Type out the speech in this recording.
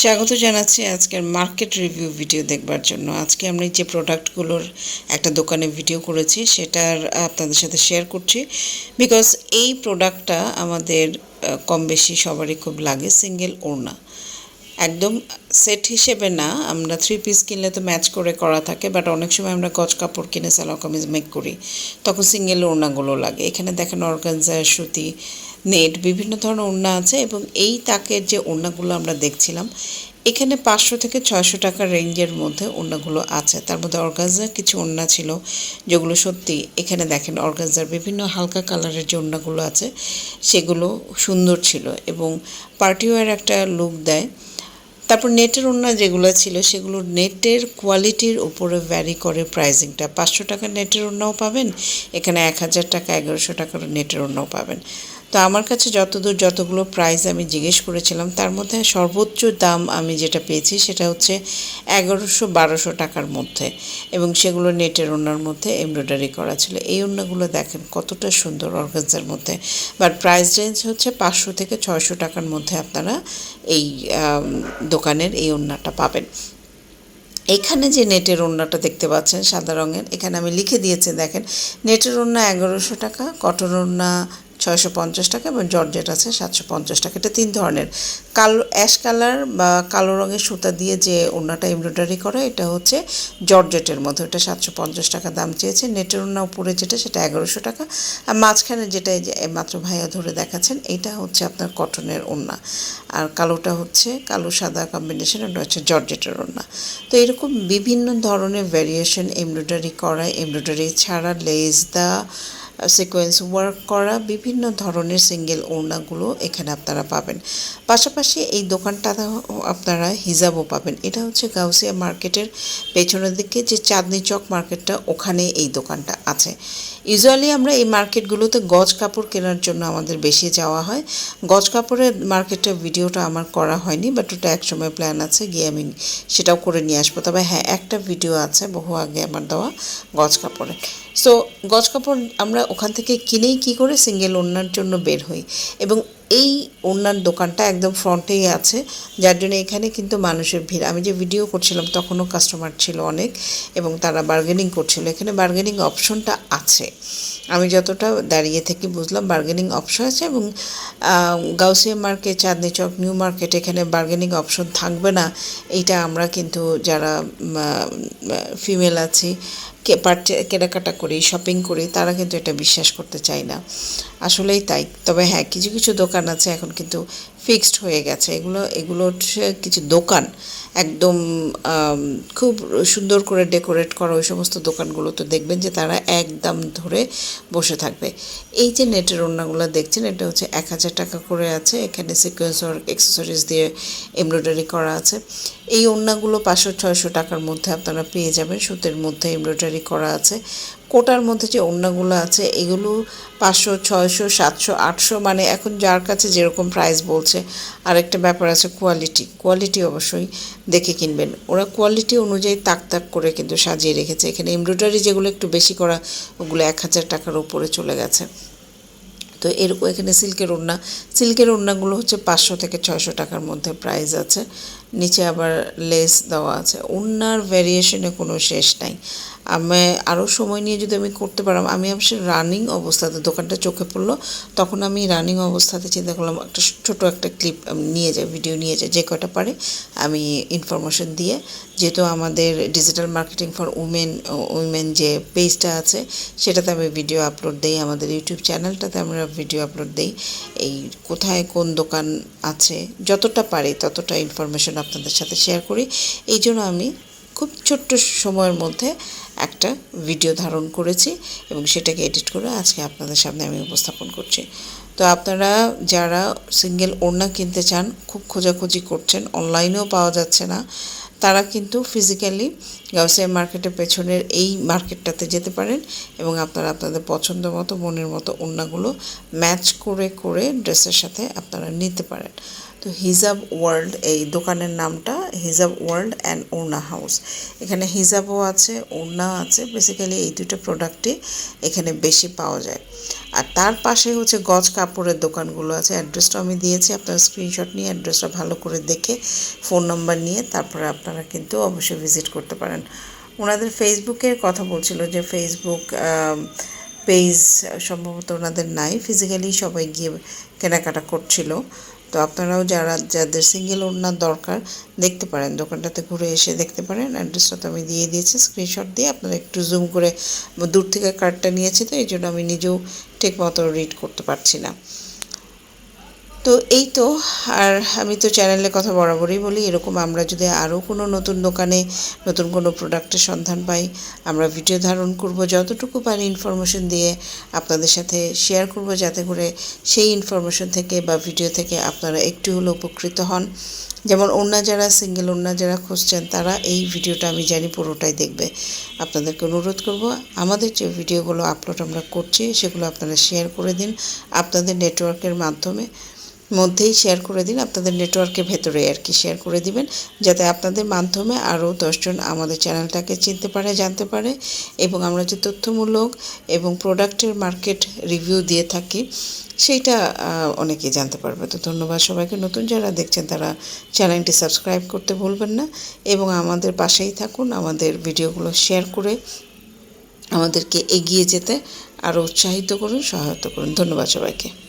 স্বাগত জানাচ্ছি আজকের মার্কেট রিভিউ ভিডিও দেখবার জন্য। আজকে আমি যে প্রোডাক্টগুলোর একটা দোকানে ভিডিও করেছি, সেটার আপনাদের সাথে শেয়ার করছি। বিকজ এই প্রোডাক্টটা আমাদের কম বেশি সবারই খুব লাগে, সিঙ্গেল ওড়না। একদম সেট হিসেবে না। আমরা থ্রি পিস কিনলে তো ম্যাচ করে করা থাকে বাট অনেক সময় আমরা গজ কাপড় কিনে সালোয়ার কামিজ মেক করি। তখন সিঙ্গেল ওড়নাগুলো লাগে। এখানে দেখেন অর্গানজা সুতি, নেট, বিভিন্ন ধরনের ওড়না আছে এবং এই তাকের যে ওড়নাগুলো আমরা দেখছিলাম, এখানে পাঁচশো থেকে ছয়শো টাকার রেঞ্জের মধ্যে ওড়নাগুলো আছে। তার মধ্যে অর্গানজার কিছু ওড়না ছিল, যেগুলো সত্যি এখানে দেখেন অর্গানজার বিভিন্ন হালকা কালারের যে ওড়নাগুলো আছে, সেগুলো সুন্দর ছিল এবং পার্টিওয়ার একটা লুক দেয়। তারপর নেটের অন্য যেগুলো ছিল, সেগুলো নেটের কোয়ালিটির উপরে ভ্যারি করে প্রাইজিংটা পাঁচশো টাকার নেটের অন্যও পাবেন, এখানে এক হাজার টাকা, এগারোশো টাকার নেটের অন্যও পাবেন। তো আমার কাছে যতদূর যতগুলো প্রাইস আমি জিজ্ঞেস করেছিলাম, তার মধ্যে সর্বোচ্চ দাম আমি যেটা পেয়েছি সেটা হচ্ছে এগারোশো বারোশো টাকার মধ্যে এবং সেগুলো নেটের ওড়নার মধ্যে এমব্রয়ডারি করা ছিল। এই ওড়নাগুলো দেখেন কতটা সুন্দর অর্গানজার মধ্যে। বাট প্রাইস রেঞ্জ হচ্ছে পাঁচশো থেকে ছয়শো টাকার মধ্যে আপনারা এই দোকানের এই ওড়নাটা পাবেন। এখানে যে নেটের ওড়নাটা দেখতে পাচ্ছেন সাদা রঙের, এখানে আমি লিখে দিয়েছি, দেখেন, নেটের ওড়না এগারোশো টাকা, কটন ওড়না ছয়শো পঞ্চাশ টাকা এবং জর্জেট আছে সাতশো পঞ্চাশ টাকা। এটা তিন ধরনের। কালো, অ্যাশ কালার বা কালো রঙের সুতা দিয়ে যে ওড়নাটা এমব্রয়ডারি করা, এটা হচ্ছে জর্জেটের মধ্যে। ওটা সাতশো পঞ্চাশ টাকা দাম চেয়েছে। নেটের ওড়না উপরে যেটা, সেটা এগারোশো টাকা। আর মাঝখানে যেটা এই যে মাত্র ভাইয়া ধরে দেখাচ্ছেন, এটা হচ্ছে আপনার কটনের ওড়না। আর কালোটা হচ্ছে কালো সাদা কম্বিনেশন ওটা হচ্ছে জর্জেটের ওড়না। তো এরকম বিভিন্ন ধরনের ভ্যারিয়েশন এমব্রয়ডারি করা, এমব্রয়ডারি ছাড়া লেস দেওয়া সিকোয়েন্স ওয়ার্ক করা বিভিন্ন ধরনের সিঙ্গেল ওড়নাগুলো এখানে আপনারা পাবেন। পাশাপাশি এই দোকানটা আপনারা হিজাবও পাবেন। এটা হচ্ছে গাউসিয়া মার্কেটের পেছনের দিকে যে চাঁদনি চক মার্কেটটা ওখানে এই দোকানটা আছে। ইউজুয়ালি আমরা এই মার্কেটগুলোতে গজ কাপড় কেনার জন্য আমাদের বেশি যাওয়া হয়। গজ কাপড়ের মার্কেটের ভিডিওটা আমার করা হয়নি বাট ওটা একসময় প্ল্যান আছে, গিয়ে আমি সেটাও করে নিয়ে আসব। তবে হ্যাঁ একটা ভিডিও আছে বহু আগে আমার দেওয়া গজ কাপড়ের সো গজ কাপড় আমরা ওখান থেকে কিনেই কি করে সিঙ্গেল ওনার জন্য বের হই। এবং এই ওড়নার দোকানটা একদম ফ্রন্টেই আছে। যার জন্য এখানে কিন্তু মানুষের ভিড়। আমি যে ভিডিও করছিলাম, তখনও কাস্টমার ছিল অনেক এবং তারা বার্গেনিং করছিল। এখানে বার্গেনিং অপশনটা আছে। আমি যতটা দাঁড়িয়ে থেকে বুঝলাম বার্গেনিং অপশন আছে এবং Gausia market Chandni Chowk new market এখানে বার্গেনিং অপশন থাকবে না। এইটা আমরা কিন্তু যারা ফিমেল আছি কেনাকাটা করি শপিং করি, তারা কিন্তু এটা বিশ্বাস করতে চায় না। আসলেই তাই। তবে হ্যাঁ কিছু কিছু দোকান আছে, এখন কিন্তু ফিক্সড হয়ে গেছে। এগুলো এগুলো কিছু দোকান। একদম খুব সুন্দর করে ডেকোরেট করা ওই সমস্ত দোকানগুলো তো দেখবেন যে তারা একদম ধরে বসে থাকবে। এই যে নেটের ওড়নাগুলো দেখছেন, এটা হচ্ছে এক হাজার টাকা করে আছে। এখানে সিকোয়েন্স ওয়ার্ক অ্যাক্সেসরিজ দিয়ে এমব্রয়ডারি করা আছে। এই ওড়নাগুলো পাঁচশো, ছয়শো টাকার মধ্যে আপনারা পেয়ে যাবেন। সুতের মধ্যে এমব্রয়ডারি করা আছে। কোটার মধ্যে যে ওড়নাগুলো আছে, এগুলো পাঁচশো, ছয়শো, সাতশো, আটশো মানে এখন যার কাছে যেরকম প্রাইস বলছে। আরেকটা ব্যাপার আছে কোয়ালিটি কোয়ালিটি অবশ্যই দেখে কিনবেন। ওরা কোয়ালিটি অনুযায়ী তাক তাক করে কিন্তু সাজিয়ে রেখেছে। এখানে এমব্রয়ডারি যেগুলো একটু বেশি করা, ওগুলো এক হাজার টাকার উপরে চলে গেছে। তো এরকম এখানে সিল্কের ওড়না, সিল্কের ওড়নাগুলো হচ্ছে পাঁচশো থেকে ছয়শো টাকার মধ্যে প্রাইস আছে। নিচে আবার লেস দেওয়া আছে। ওড়নার ভ্যারিয়েশনে কোনো শেষ নাই। আমি আরও সময় নিয়ে যদি আমি করতে পারলাম আমি অবশ্য রানিং অবস্থাতে দোকানটা চোখে পড়ল, তখন আমি রানিং অবস্থাতে চিন্তা করলাম, একটা ছোটো একটা ক্লিপ নিয়ে যাই ভিডিও নিয়ে যাই, যে কটা পারে আমি ইনফরমেশন দিয়ে। যেহেতু আমাদের digital marketing for women women যে পেজটা আছে, সেটাতে আমি ভিডিও আপলোড দিই আমাদের ইউটিউব চ্যানেলটাতে আমরা ভিডিও আপলোড দিই। এই কোথায় কোন দোকান আছে, যতটা পারি ততটা ইনফরমেশন আপনাদের সাথে শেয়ার করি। এই জন্য আমি খুব ছোট্ট সময়ের মধ্যে একটা ভিডিও ধারণ করেছি এবং সেটাকে এডিট করে আজকে আপনাদের সামনে আমি উপস্থাপন করছি। তো আপনারা যারা সিঙ্গেল ওড়না কিনতে চান, খুব খোঁজাখুঁজি করছেন অনলাইনেও পাওয়া যাচ্ছে না। তারা কিন্তু ফিজিক্যালি গাউসিয়া মার্কেটের পেছনের এই মার্কেটটাতে যেতে পারেন এবং আপনারা আপনাদের পছন্দ মতো, মনের মতো অন্যগুলো ম্যাচ করে করে ড্রেসের সাথে আপনারা নিতে পারেন। তো হিজাব ওয়ার্ল্ড, এই দোকানের নামটা হিজাব ওয়ার্ল্ড অ্যান্ড ওড়না হাউস। এখানে হিজাবও আছে, ওড়না আছে। বেসিক্যালি এই দুটো প্রোডাক্টই এখানে বেশি পাওয়া যায়। আর তার পাশে হচ্ছে গজ কাপড়ের দোকানগুলো আছে। অ্যাড্রেসটা আমি দিয়েছি, আপনারা স্ক্রিনশট নিয়ে অ্যাড্রেসটা ভালো করে দেখে ফোন নাম্বার নিয়ে তারপরে আপনারা কিন্তু অবশ্যই ভিজিট করতে পারেন। ওনাদের ফেসবুকের কথা বলছিল যে ফেসবুক পেজ সম্ভবত ওনাদের নাই। ফিজিক্যালি সবাই গিয়ে কেনাকাটা করছিল। তো আপনারাও যারা, যাদের সিঙ্গেল ওড়নার দরকার, দেখতে পারেন। দোকানটাতে ঘুরে এসে দেখতে পারেন। অ্যাড্রেসটা তো আমি দিয়ে দিয়েছি স্ক্রিনশট দিয়ে আপনারা একটু জুম করে দূর থেকে কার্ডটা নিয়েছি তো, এই জন্য আমি নিজেও ঠিক মতো রিড করতে পারছি না। তো এই তো, আর আমি তো চ্যানেলের কথা বরাবরই বলি, এরকম আমরা যদি আরও কোনো নতুন দোকানে নতুন কোনো প্রোডাক্টের সন্ধান পাই, আমরা ভিডিও ধারণ করব, যতটুকু পারি ইনফরমেশন দিয়ে আপনাদের সাথে শেয়ার করব, যাতে করে সেই ইনফরমেশন থেকে বা ভিডিও থেকে আপনারা একটু হলেও উপকৃত হন। যেমন অন্য যারা সিঙ্গেল অন্য যারা খুঁজছেন, তারা এই ভিডিওটা আমি জানি পুরোটাই দেখবে। আপনাদেরকে অনুরোধ করব, আমাদের যে ভিডিওগুলো আপলোড আমরা করছি, সেগুলো আপনারা শেয়ার করে দিন। আপনাদের নেটওয়ার্কের মাধ্যমে মধ্যেই শেয়ার করে দিন, আপনাদের নেটওয়ার্কের ভেতরে আর কি শেয়ার করে দিবেন, যাতে আপনাদের মাধ্যমে আরও দশজন আমাদের চ্যানেলটাকে চিনতে পারে, জানতে পারে, এবং আমরা যে তথ্যমূলক এবং প্রোডাক্টের মার্কেট রিভিউ দিয়ে থাকি, সেইটা অনেকেই জানতে পারবে। তো ধন্যবাদ সবাইকে। নতুন যারা দেখছেন, তারা চ্যানেলটি সাবস্ক্রাইব করতে ভুলবেন না, এবং আমাদের পাশেই থাকুন, আমাদের ভিডিওগুলো শেয়ার করে আমাদেরকে এগিয়ে যেতে আরও উৎসাহিত করুন, সহায়তা করুন। ধন্যবাদ সবাইকে।